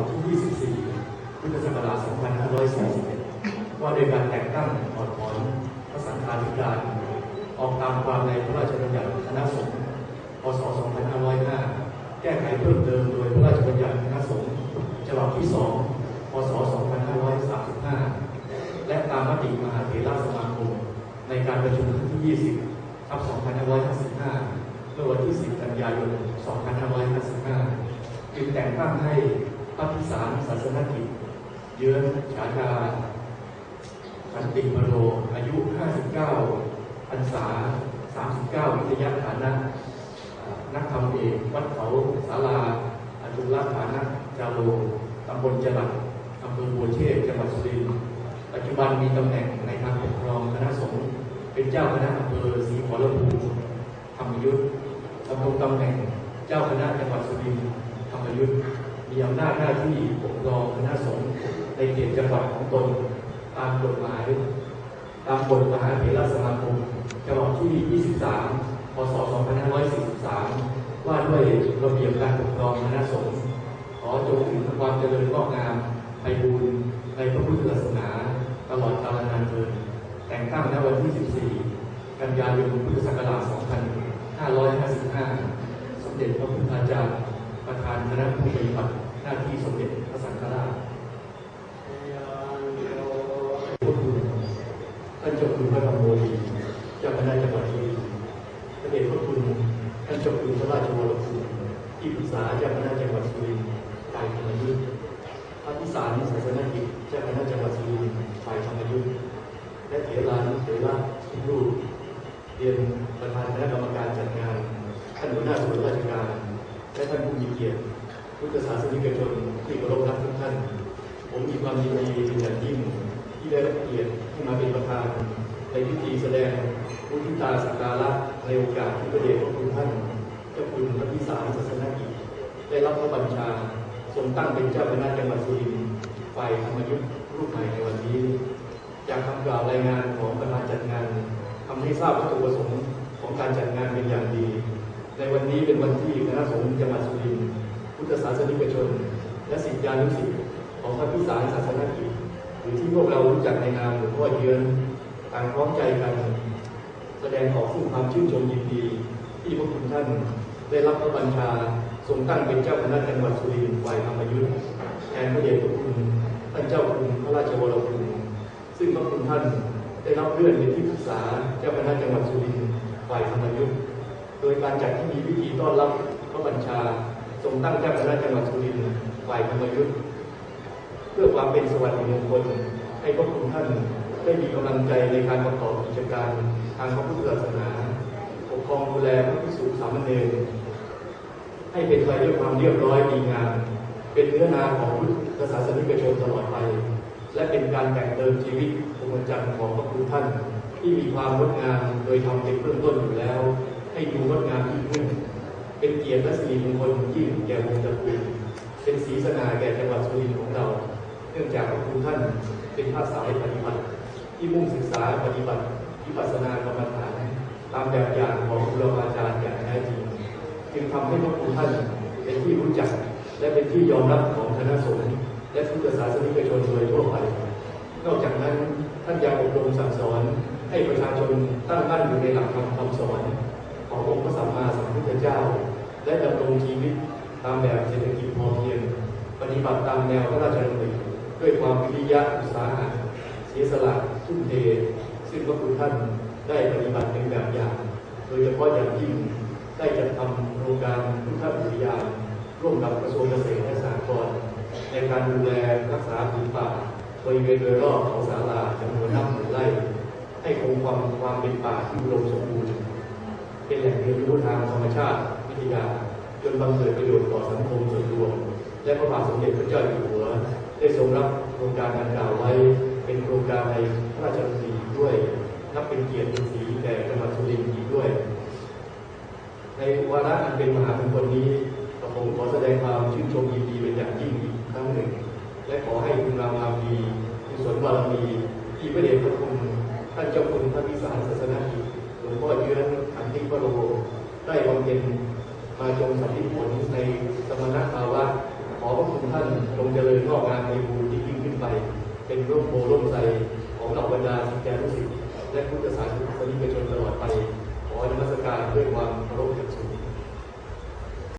ร์ที่24พุทธศักราช2541ว่าโดยการแต่งตั้งถอดถอนพระสังฆาธิการ ออกตามความในพระราชบัญญัติคณะสงฆ์พศ 2505 แก้ไขเพิ่มเติมโดยพระราชบัญญัติคณะสงฆ์ฉบับที่ 2 พศ 2535 และตามมติมหาเถรสมาคม ในการประชุมครั้งที่ 20 ทับ 2555 เมื่อวันที่ 10 กันยายน 2555 จึงแต่งตั้งให้ พระพิสารศาสนกิจ เยือนฉายาขันติมโร อายุ 59พรรษา 39 วิทยาฐานะ นักธรรมเอกวัดเขาศาลาอจุลฐานะจาโลตำบลจรัสอำเภอบัวเชษจังหวัดสุรินทร์ปัจจุบันมีตำแหน่งในทางปกครองคณะสงฆ์เป็นเจ้าคณะอำเภอศรีขอรภูมิธรรมยุทธ์ดำรงตำแหน่งเจ้าคณะจังหวัดสุรินทร์ธรรมยุทธ์ มีอำนาจหน้าที่ปกครองคณะสงฆ์ในเขตจังหวัดของตนตามกฎหมายตามกฎมหาเถรสมาคมฉบับที่ 23 พศ 2543 ว่าด้วยระเบียบการปกครองคณะสงฆ์ขอจงถึงความเจริญงอกงามไพบูรในพระพุทธศาสนาตลอดกาลนานเทินแต่งตั้งณวันที่ 14 กันยายนพุทธศักราช 2555 สมเด็จพระพุทธาจารย์ประธานคณะผู้ปฏิบัติ หน้าที่สมเด็จพระสังฆราชพระคุณท่านเจ้าคุณพระธรรมโมลีเจ้าคณะจังหวัดสุรินทร์พระเดชพระคุณท่านเจ้าคุณพระราชวรคุณที่ปรึกษาเจ้าคณะจังหวัดสุรินทร์ฝ่ายธรรมยุทธ์พระพิสารศาสนกิจเจ้าคณะจังหวัดสุรินทร์ฝ่ายธรรมยุทธ์และเถรานุเถระทุกรูปเรียนประธานคณะกรรมการจัดงานท่านหัวหน้าส่วนราชการและท่านผู้มีเกียรติ พุทธศาสนิกชนที่เคารพรักทุกท่าน ผมมีความยินดีเป็นอย่างยิ่งที่ได้รับเกียรติที่มาเป็นประธาน ในพิธีแสดงมุทิตาสักการะในโอกาสที่พระเดชพระคุณท่านเจ้าคุณพระพิสารศาสนกิจได้รับพระบัญชา ทรงตั้งเป็นเจ้าคณะจังหวัดสุรินทร์ฝ่ายธรรมยุทธ์รูปใหม่ในวันนี้ จากคำกล่าวรายงานของประธานจัดงานทำให้ทราบวัตถุประสงค์ของการจัดงานเป็นอย่างดี ในวันนี้เป็นวันที่คณะสงฆ์จังหวัดสุรินทร์ พุทธศาสนิกชน และศิษยานุศิษย์ของพระพิสารศาสนกิจหรือที่พวกเรารู้จักในนามหลวงพ่อเยือนต่างพร้อมใจกัน แสดงออกซึ่งความชื่นชมยินดี ที่พระคุณท่านได้รับพระบัญชาทรงตั้งเป็นเจ้าคณะจังหวัดสุรินทร์ฝ่ายธรรมยุทธ์แทนพระเดชพระคุณท่านเจ้าคุณพระราชวรคุณซึ่งพระคุณท่านได้รับเลื่อนเป็นที่ปรึกษาเจ้าคณะจังหวัดสุรินทร์ฝ่ายธรรมยุทธ์โดยการจัดที่มีพิธีต้อนรับพระบัญชา ทรงตั้งเจ้าคณะจังหวัดสุรินทร์ฝ่ายธรรมยุทธ์เพื่อความเป็นสวัสดิมงคลให้พระคุณท่านได้มีกำลังใจในการประกอบกิจการทางพระพุทธศาสนาปกครองดูแลพระภิกษุสามเณรให้เป็นไปด้วยความเรียบร้อยดีงามเป็นเนื้อนาของพุทธศาสนิกชนตลอดไป และเป็นการแต่งเติมชีวิตพรหมจรรย์ของพระคุณท่าน ที่มีความงดงามโดยทำเป็นเบื้องต้นอยู่แล้ว ให้ดูงดงามยิ่งขึ้น เป็นเกียรติและสิริมงคลยิ่งแก่วงตระกูลเป็นศรีสง่าแก่จังหวัดสุรินทร์ของเรา เนื่องจากพระคุณท่านเป็นภาคสายปฏิบัติ ที่มุ่งศึกษาปฏิบัติวิปัสสนากรรมฐาน ตามแบบอย่างของครูบาอาจารย์อย่างแท้จริง จึงทำให้พระคุณท่านเป็นที่รู้จัก และเป็นที่ยอมรับของคณะสงฆ์และพุทธศาสนิกชนโดยทั่วไป นอกจากนั้นท่านยังอบรมสั่งสอนให้ประชาชนตั้งมั่นอยู่ในหลักธรรมคำสอนขององค์พระสัมมาสัมพุทธเจ้า และดำรงชีวิตตามแบบเศรษฐกิจพอเพียง ปฏิบัติตามแนวพระราชดำริด้วยความวิริยะอุตสาหะเสียสละทุ่มเทซึ่งพระคุณท่านได้ปฏิบัติเป็นแบบอย่าง โดยเฉพาะอย่างยิ่งได้จัดทำโครงการพุทธอุทยานร่วมกับกระทรวงเกษตรและสหกรณ์ในการดูแลรักษาผืนป่าบริเวณโดยรอบของศาลาจำนวนนับหมื่นไร่ ให้คงความความเป็นป่าที่อุดมสมบูรณ์ เป็นแหล่งเรียนรู้ทางธรรมชาติวิ ทยา จนบังเกิดประโยชน์ต่อสังคมส่วนรวม และพระบาทสมเด็จพระเจ้าอยู่หัว ได้ทรงรับโครงการดังกล่าวไว้ เป็นโครงการในพระราชดำริด้วยนับเป็นเกียรติเป็นศรีแก่จังหวัดสุรินทร์อีกด้วย ในวาระอันเป็นมหามงคลนี้กระผมขอแสดงความชื่นชมยินดีเป็นอย่างยิ่งอีกครั้งหนึ่ง และขอให้คุณงามความดีกุศลบารมีที่พระเดชพระคุณท่านเจ้าคุณพระพิสารศาสนากิหลวงพ่อเยื้อนขันติพระโลได้บำเพ็ญ มาจงสันติดผลในสมณภาวะขอพระคุณท่านจงเจริญงอกงามในบูญที่ยิ่งขึ้นไป เป็นร่มโพร่มใสของเหล่าบรรดาสิทธิลูกศิทธิและพุทธศาสนิกชนตลอดไป ขอในมรสการด้วยความเคารพอย่าง